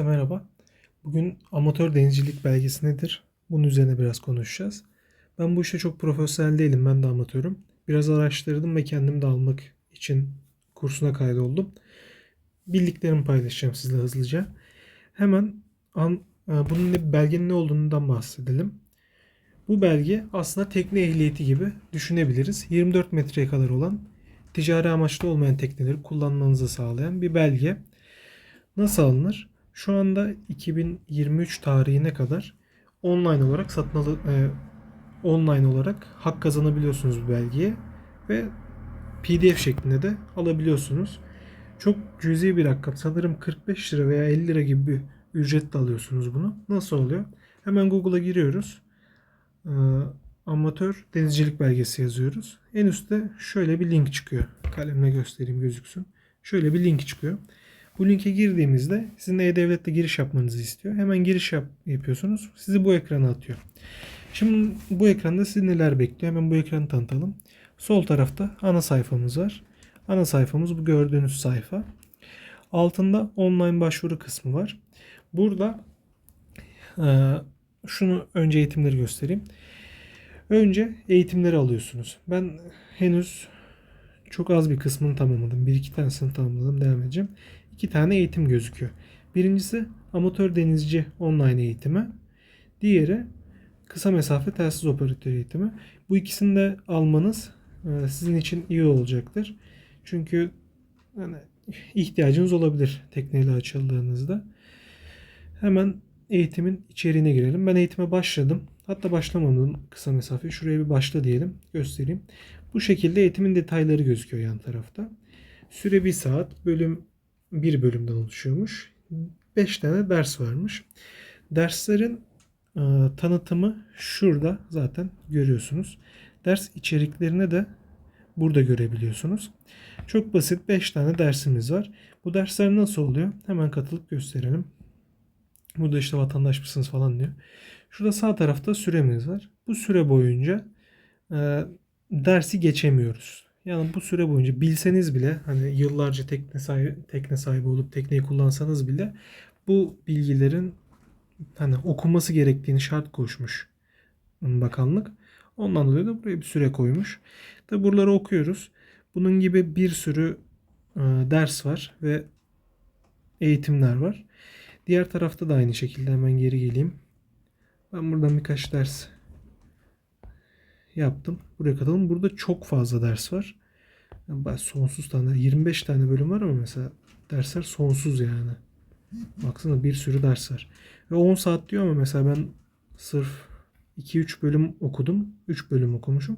Merhaba. Bugün amatör denizcilik belgesi nedir? Bunun üzerine biraz konuşacağız. Ben bu işte çok profesyonel değilim. Ben de amatörüm. Biraz araştırdım ve kendim de almak için kursuna kaydoldum. Bildiklerimi paylaşacağım sizle hızlıca. Hemen an, e, bunun ne, belgenin ne olduğundan bahsedelim. Bu belge aslında tekne ehliyeti gibi düşünebiliriz. 24 metreye kadar olan ticari amaçlı olmayan tekneleri kullanmanızı sağlayan bir belge. Nasıl alınır? Şu anda 2023 tarihine kadar online olarak satın alı, e, online olarak hak kazanabiliyorsunuz bu belgeye ve PDF şeklinde de alabiliyorsunuz. Çok cüzi bir rakam. Sanırım 45 lira veya 50 lira gibi bir ücretle alıyorsunuz bunu. Nasıl oluyor? Hemen Google'a giriyoruz. Ee, amatör denizcilik belgesi yazıyoruz. En üstte şöyle bir link çıkıyor. Kalemle göstereyim gözüksün. Şöyle bir link çıkıyor. Bu linke girdiğimizde sizin E-Devlet'te giriş yapmanızı istiyor. Hemen giriş yap, yapıyorsunuz. Sizi bu ekrana atıyor. Şimdi bu ekranda sizi neler bekliyor? Hemen bu ekranı tanıtalım. Sol tarafta ana sayfamız var. Ana sayfamız bu gördüğünüz sayfa. Altında online başvuru kısmı var. Burada e, şunu önce eğitimleri göstereyim. Önce eğitimleri alıyorsunuz. Ben henüz çok az bir kısmını tamamladım. Bir iki tanesini tamamladım. Devam edeceğim. İki tane eğitim gözüküyor. Birincisi amatör denizci online eğitimi. Diğeri kısa mesafe telsiz operatör eğitimi. Bu ikisini de almanız e, sizin için iyi olacaktır. Çünkü hani ihtiyacınız olabilir tekneyle açıldığınızda. Hemen eğitimin içeriğine girelim. Ben eğitime başladım. Hatta başlamadım kısa mesafe. Şuraya bir başla diyelim. Göstereyim. Bu şekilde eğitimin detayları gözüküyor yan tarafta. Süre 1 saat. Bölüm bir bölümden oluşuyormuş. 5 tane ders varmış. Derslerin e, tanıtımı şurada zaten görüyorsunuz. Ders içeriklerini de burada görebiliyorsunuz. Çok basit 5 tane dersimiz var. Bu dersler nasıl oluyor? Hemen katılıp gösterelim. Burada işte vatandaş mısınız falan diyor. Şurada sağ tarafta süremiz var. Bu süre boyunca e, dersi geçemiyoruz. Yani bu süre boyunca bilseniz bile hani yıllarca tekne sahibi, tekne sahibi olup tekneyi kullansanız bile bu bilgilerin hani okunması gerektiğini şart koşmuş bakanlık. Ondan dolayı da buraya bir süre koymuş. Tabi buraları okuyoruz. Bunun gibi bir sürü e, ders var ve eğitimler var. Diğer tarafta da aynı şekilde hemen geri geleyim. Ben buradan birkaç ders yaptım. Buraya katalım. Burada çok fazla ders var. Yani sonsuz tane 25 tane bölüm var ama mesela dersler sonsuz yani. Baksana bir sürü ders var. Ve 10 saat diyor ama mesela ben sırf 2-3 bölüm okudum. 3 bölüm okumuşum.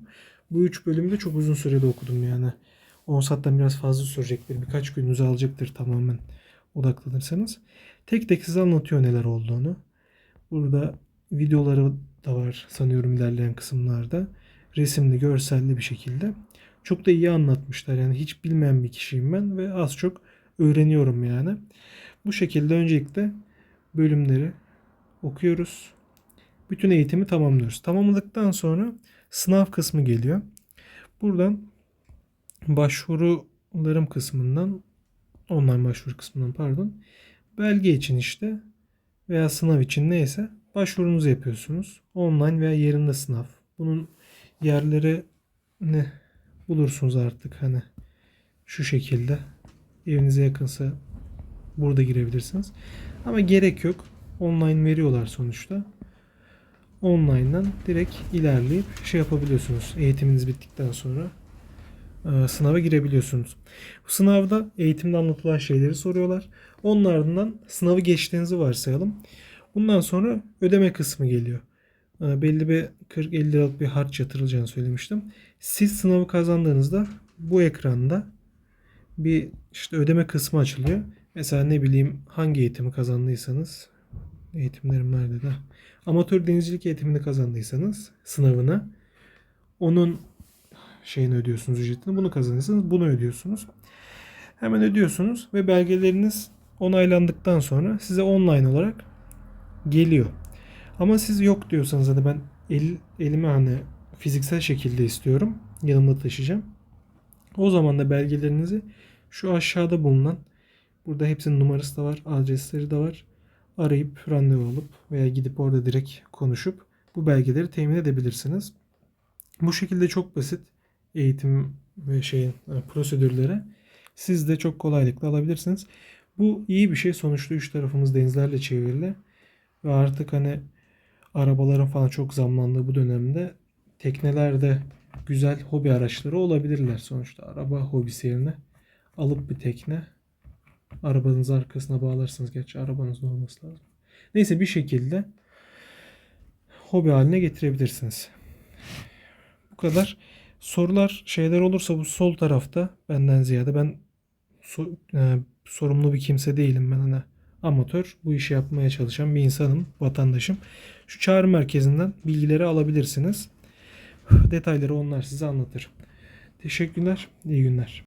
Bu 3 bölümü de çok uzun sürede okudum yani. 10 saatten biraz fazla sürecektir. Birkaç gününüzü alacaktır tamamen odaklanırsanız. Tek tek size anlatıyor neler olduğunu. Burada videoları da var sanıyorum ilerleyen kısımlarda. Resimli, görselli bir şekilde. Çok da iyi anlatmışlar. Yani hiç bilmeyen bir kişiyim ben ve az çok öğreniyorum yani. Bu şekilde öncelikle bölümleri okuyoruz. Bütün eğitimi tamamlıyoruz. Tamamladıktan sonra sınav kısmı geliyor. Buradan başvurularım kısmından online başvuru kısmından pardon belge için işte veya sınav için neyse başvurunuzu yapıyorsunuz. Online veya yerinde sınav. Bunun yerleri ne bulursunuz artık hani şu şekilde evinize yakınsa burada girebilirsiniz. Ama gerek yok. Online veriyorlar sonuçta. Online'dan direkt ilerleyip şey yapabiliyorsunuz. Eğitiminiz bittikten sonra e, sınava girebiliyorsunuz. Bu sınavda eğitimde anlatılan şeyleri soruyorlar. Onun ardından sınavı geçtiğinizi varsayalım. Bundan sonra ödeme kısmı geliyor. E, belli bir 40-50 liralık bir harç yatırılacağını söylemiştim. Siz sınavı kazandığınızda bu ekranda bir işte ödeme kısmı açılıyor. Mesela ne bileyim hangi eğitimi kazandıysanız eğitimlerim nerede de amatör denizcilik eğitimini kazandıysanız sınavını onun şeyini ödüyorsunuz ücretini. Bunu kazanırsanız bunu ödüyorsunuz. Hemen ödüyorsunuz ve belgeleriniz onaylandıktan sonra size online olarak geliyor. Ama siz yok diyorsanız hani ben el, elime hani fiziksel şekilde istiyorum. Yanımda taşıyacağım. O zaman da belgelerinizi şu aşağıda bulunan burada hepsinin numarası da var, adresleri de var. arayıp randevu alıp veya gidip orada direkt konuşup bu belgeleri temin edebilirsiniz. Bu şekilde çok basit eğitim ve şeyin e, prosedürleri siz de çok kolaylıkla alabilirsiniz. Bu iyi bir şey. Sonuçta üç tarafımız denizlerle çevrili ve artık hani arabaların falan çok zamlandığı bu dönemde teknelerde güzel hobi araçları olabilirler sonuçta. Araba hobisi yerine alıp bir tekne arabanızın arkasına bağlarsınız. Gerçi arabanızın olması lazım. Neyse bir şekilde hobi haline getirebilirsiniz. Bu kadar. Sorular şeyler olursa bu sol tarafta benden ziyade ben so- e, sorumlu bir kimse değilim ben hani amatör bu işi yapmaya çalışan bir insanım, vatandaşım. Şu çağrı merkezinden bilgileri alabilirsiniz. Detayları onlar size anlatır. Teşekkürler, iyi günler.